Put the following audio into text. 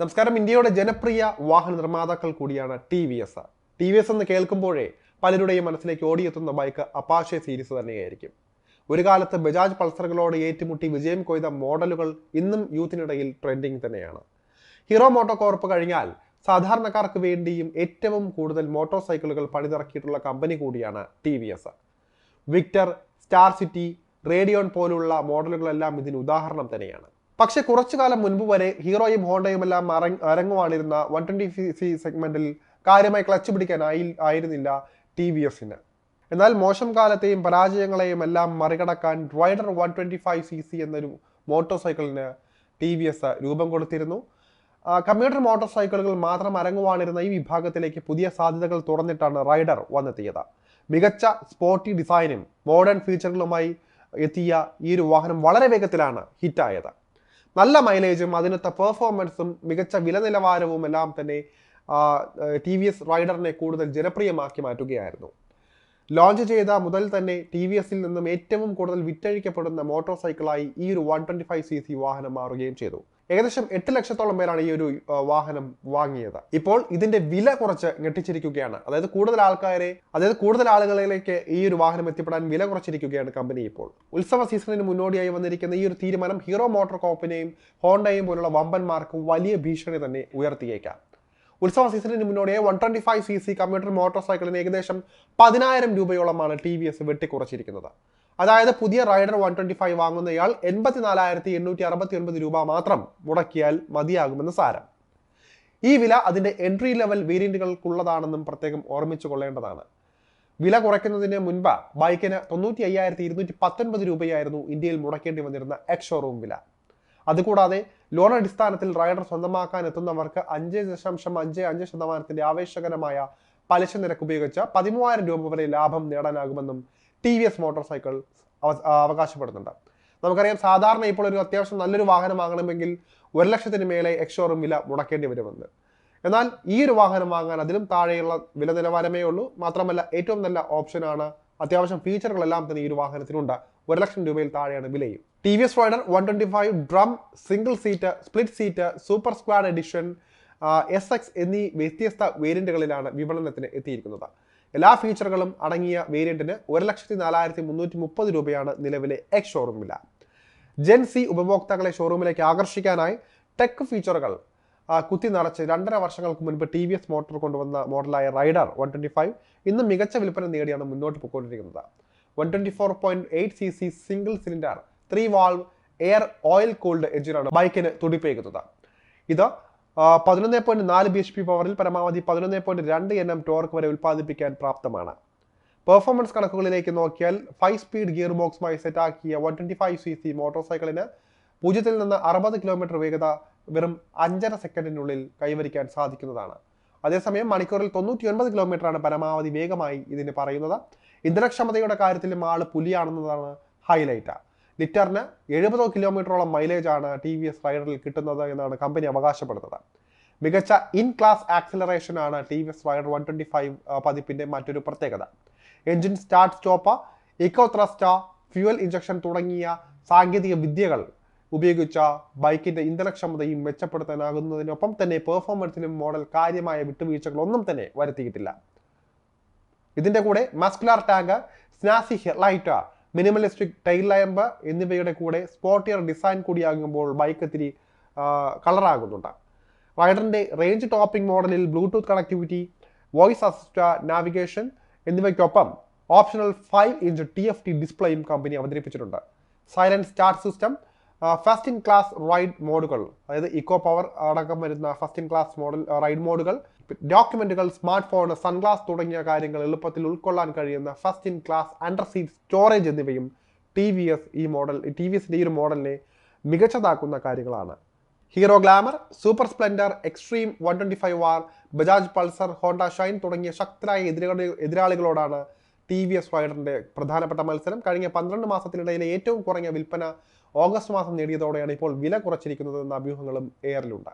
നമസ്കാരം. ഇന്ത്യയുടെ ജനപ്രിയ വാഹന നിർമ്മാതാക്കൾ കൂടിയാണ് T V S T V S എന്ന് കേൾക്കുമ്പോഴേ പലരുടെയും മനസ്സിലേക്ക് ഓടിയെത്തുന്ന ബൈക്ക് അപാഷെ സീരീസ് തന്നെയായിരിക്കും. ഒരു കാലത്ത് ബജാജ് പൾസറുകളോട് ഏറ്റുമുട്ടി വിജയം കൊയ്ത മോഡലുകൾ ഇന്നും യൂത്തിനിടയിൽ ട്രെൻഡിങ് തന്നെയാണ്. ഹീറോ മോട്ടോ കോർപ്പ് കഴിഞ്ഞാൽ സാധാരണക്കാർക്ക് വേണ്ടിയും ഏറ്റവും കൂടുതൽ മോട്ടോർ സൈക്കിളുകൾ പണിതിറക്കിയിട്ടുള്ള കമ്പനി കൂടിയാണ് T V S Victor Star City Radeon പോലുള്ള മോഡലുകളെല്ലാം ഇതിന് ഉദാഹരണം തന്നെയാണ്. പക്ഷെ കുറച്ചു കാലം മുൻപ് വരെ ഹീറോയും ഹോണ്ടയും എല്ലാം അരങ്ങുവാണിരുന്ന വൺ ട്വന്റി സി സെഗ്മെന്റിൽ കാര്യമായി ക്ലച്ച് പിടിക്കാൻ ആയി ആയിരുന്നില്ല ടി വി എസിന്. എന്നാൽ മോശം കാലത്തെയും പരാജയങ്ങളെയും എല്ലാം മറികടക്കാൻ Raider one twenty five C C എന്നൊരു മോട്ടോർ സൈക്കിളിന് ടി വി എസ് രൂപം കൊടുത്തിരുന്നു. കമ്പ്യൂട്ടർ മോട്ടോർ സൈക്കിളുകൾ മാത്രം അരങ്ങുവാണിരുന്ന ഈ വിഭാഗത്തിലേക്ക് പുതിയ സാധ്യതകൾ തുറന്നിട്ടാണ് റൈഡർ വന്നെത്തിയത്. മികച്ച സ്പോർട്ടി ഡിസൈനും മോഡേൺ ഫീച്ചറുകളുമായി എത്തിയ ഈ ഒരു വാഹനം വളരെ വേഗത്തിലാണ് ഹിറ്റായത്. നല്ല മൈലേജും അതിനത്തെ പെർഫോമൻസും മികച്ച വില നിലവാരവും എല്ലാം തന്നെ ടി വി എസ് റൈഡറിനെ കൂടുതൽ ജനപ്രിയമാക്കി മാറ്റുകയായിരുന്നു. ലോഞ്ച് ചെയ്ത മുതൽ തന്നെ ടി വി എസിൽ നിന്നും ഏറ്റവും കൂടുതൽ വിറ്റഴിക്കപ്പെടുന്ന മോട്ടോർ സൈക്കിളായി ഈ ഒരു one twenty five C C വാഹനം മാറുകയും ചെയ്തു. ഏകദേശം എട്ട് ലക്ഷത്തോളം പേരാണ് ഈ ഒരു വാഹനം വാങ്ങിയത്. ഇപ്പോൾ ഇതിന്റെ വില കുറച്ച് ഞെട്ടിച്ചിരിക്കുകയാണ്. അതായത് കൂടുതൽ ആൾക്കാരെ അതായത് കൂടുതൽ ആളുകളിലേക്ക് ഈ ഒരു വാഹനം എത്തിപ്പെടാൻ വില കുറച്ചിരിക്കുകയാണ് കമ്പനി ഇപ്പോൾ. ഉത്സവ സീസണിന് മുന്നോടിയായി വന്നിരിക്കുന്ന ഈ ഒരു തീരുമാനം ഹീറോ മോട്ടോർ കോപ്പിനെയും ഹോണ്ടയും പോലുള്ള വമ്പന്മാർക്ക് വലിയ ഭീഷണി തന്നെ ഉയർത്തിയേക്കാം. ഉത്സവ സീസണിന് മുന്നോടിയായി one twenty five C C commuter motor സൈക്കിളിന് ഏകദേശം പതിനായിരം രൂപയോളമാണ് ടി വി എസ് വെട്ടിക്കുറച്ചിരിക്കുന്നത്. അതായത് പുതിയ റൈഡർ വൺ ട്വന്റി ഫൈവ് വാങ്ങുന്നയാൾ എൺപത്തിനാലായിരത്തി എണ്ണൂറ്റി അറുപത്തി ഒൻപത് രൂപ മാത്രം മുടക്കിയാൽ മതിയാകുമെന്ന് സാരം. ഈ വില അതിന്റെ എൻട്രി ലെവൽ വേരിയന്റുകൾക്കുള്ളതാണെന്നും പ്രത്യേകം ഓർമ്മിച്ചു കൊള്ളേണ്ടതാണ്. വില കുറയ്ക്കുന്നതിന് മുൻപ് ബൈക്കിന് തൊണ്ണൂറ്റി അയ്യായിരത്തി ഇരുന്നൂറ്റി പത്തൊൻപത് രൂപയായിരുന്നു ഇന്ത്യയിൽ മുടക്കേണ്ടി വന്നിരുന്ന എക്സ് ഷോറൂം വില. അതുകൂടാതെ ലോൺ അടിസ്ഥാനത്തിൽ റൈഡർ സ്വന്തമാക്കാൻ എത്തുന്നവർക്ക് അഞ്ച് ദശാംശം അഞ്ച് അഞ്ച് ശതമാനത്തിന്റെ ആവേശകരമായ പലിശ നിരക്ക് ഉപയോഗിച്ച് പതിമൂവായിരം രൂപ വരെ ലാഭം നേടാനാകുമെന്നും T V S motorcycle അവ- അവകാശപ്പെടുന്നുണ്ട്. നമുക്കറിയാം സാധാരണ ഇപ്പോൾ ഒരു അത്യാവശ്യം നല്ലൊരു വാഹനം വാങ്ങണമെങ്കിൽ ഒരു ലക്ഷത്തിന് മേലെ എക്സ്ഷോറും വില മുടക്കേണ്ടി വരുമെന്ന്. എന്നാൽ ഈ ഒരു വാഹനം വാങ്ങാൻ അതിലും താഴെയുള്ള വില നിലവാരമേ ഉള്ളൂ. മാത്രമല്ല ഏറ്റവും നല്ല ഓപ്ഷനാണ് അത്യാവശ്യം ഫീച്ചറുകളെല്ലാം തന്നെ ഈ ഒരു വാഹനത്തിനുണ്ട്. ഒരു ലക്ഷം രൂപയിൽ താഴെയാണ് വിലയും. T V S Raider one twenty five drum single seat split seat super squad edition S X എന്നീ വ്യത്യസ്ത വേരിയന്റുകളിലാണ് വിപണനത്തിന് എത്തിയിരിക്കുന്നത്. എല്ലാ ഫീച്ചറുകളും അടങ്ങിയ വേരിയന്റിന് ഒരു ലക്ഷത്തി നാലായിരത്തി മുന്നൂറ്റി മുപ്പത് രൂപയാണ് നിലവിലെ എക്സ് ഷോറൂം വില ജെൻ സി ഉപഭോക്താക്കളെ ഷോറൂമിലേക്ക് ആകർഷിക്കാനായി ടെക് ഫീച്ചറുകൾ കുത്തി നിറച്ച് രണ്ടര വർഷങ്ങൾക്ക് മുൻപ് ടി വി എസ് മോട്ടോർ കൊണ്ടുവന്ന മോഡലായ റൈഡർ വൺ ട്വന്റി ഫൈവ് ഇന്ന് മികച്ച വിൽപ്പന നേടിയാണ് മുന്നോട്ട് പോയിക്കൊണ്ടിരിക്കുന്നത്. One twenty four point eight C C single cylinder three valve air oil cooled എഞ്ചിനാണ് ബൈക്കിന് തുടിപ്പേക്കുന്നത് ഇത് പതിനൊന്ന് പോയിന്റ് നാല് ബി എച്ച് പി പവറിൽ പരമാവധി പതിനൊന്ന് പോയിന്റ് രണ്ട് എൻ എം ടോർക്ക് വരെ ഉൽപ്പാദിപ്പിക്കാൻ പ്രാപ്തമാണ്. പെർഫോമൻസ് കണക്കുകളിലേക്ക് നോക്കിയാൽ ഫൈവ് സ്പീഡ് ഗിയർ ബോക്സുമായി സെറ്റാക്കിയ one twenty five C C motor സൈക്കിളിന് പൂജ്യത്തിൽ നിന്ന് അറുപത് കിലോമീറ്റർ വേഗത വെറും അഞ്ചര സെക്കൻഡിനുള്ളിൽ കൈവരിക്കാൻ സാധിക്കുന്നതാണ്. അതേസമയം മണിക്കൂറിൽ തൊണ്ണൂറ്റി ഒൻപത് കിലോമീറ്ററാണ് പരമാവധി വേഗമായി ഇതിന് പറയുന്നത്. ഇന്ധനക്ഷമതയുടെ കാര്യത്തിലും ആൾ പുലിയാണെന്നതാണ് ഹൈലൈറ്റ് ലിറ്ററിന് എഴുപതോ കിലോമീറ്ററോളം മൈലേജ് ആണ് ടി വി എസ് റൈഡറിൽ കിട്ടുന്നത് എന്നാണ് കമ്പനി അവകാശപ്പെടുന്നത്. മികച്ച ഇൻ ക്ലാസ് ആക്സിലറേഷൻ ആണ് T V S rider one twenty five പതിപ്പിന്റെ മറ്റൊരു പ്രത്യേകത. Engine start stop eco thrust fuel injection തുടങ്ങിയ സാങ്കേതിക വിദ്യകൾ ഉപയോഗിച്ച ബൈക്കിന്റെ ഇന്ധനക്ഷമതയും മെച്ചപ്പെടുത്താനാകുന്നതിനൊപ്പം തന്നെ പെർഫോമൻസിലും മോഡൽ കാര്യമായ വിട്ടുവീഴ്ചകളൊന്നും തന്നെ വരുത്തിയിട്ടില്ല. ഇതിന്റെ കൂടെ muscular tank snazzy headlight minimalistic tail lamp എന്നിവയുടെ കൂടെ സ്പോട്ടിയർ ഡിസൈൻ കൂടിയാകുമ്പോൾ ബൈക്ക് ഇത്തിരി കളറാകുന്നുണ്ട്. റൈഡറിന്റെ റേഞ്ച് ടോപ്പിംഗ് മോഡലിൽ Bluetooth connectivity voice assist navigation എന്നിവയ്ക്കൊപ്പം optional five inch T F T ഡിസ്പ്ലേയും company അവതരിപ്പിച്ചിട്ടുണ്ട്. Silent start system first in class ride മോഡുകൾ അതായത് ഇക്കോ പവർ അടക്കം വരുന്ന first in class model ride മോഡുകൾ ഡോക്യുമെന്റുകൾ സ്മാർട്ട് ഫോൺ സൺഗ്ലാസ് തുടങ്ങിയ കാര്യങ്ങൾ എളുപ്പത്തിൽ ഉൾക്കൊള്ളാൻ കഴിയുന്ന first in class under seat storage എന്നിവയും ടി വി എസ് ഈ മോഡൽ ടി വി എസിന്റെ ഈ ഒരു മോഡലിനെ മികച്ചതാക്കുന്ന കാര്യങ്ങളാണ്. Hero Glamour Super Splendor Xtreme one twenty five R Bajaj Pulsar Honda Shine തുടങ്ങിയ ശക്തരായ എതിരാളി എതിരാളികളോടാണ് ടി വി എസ് റൈഡറിന്റെ പ്രധാനപ്പെട്ട മത്സരം. കഴിഞ്ഞ പന്ത്രണ്ട് മാസത്തിനിടയിലെ ഏറ്റവും കുറഞ്ഞ വിൽപ്പന ഓഗസ്റ്റ് മാസം നേടിയതോടെയാണ് ഇപ്പോൾ വില കുറച്ചിരിക്കുന്നത് എന്ന അഭ്യൂഹങ്ങളും എയറിലുണ്ട്.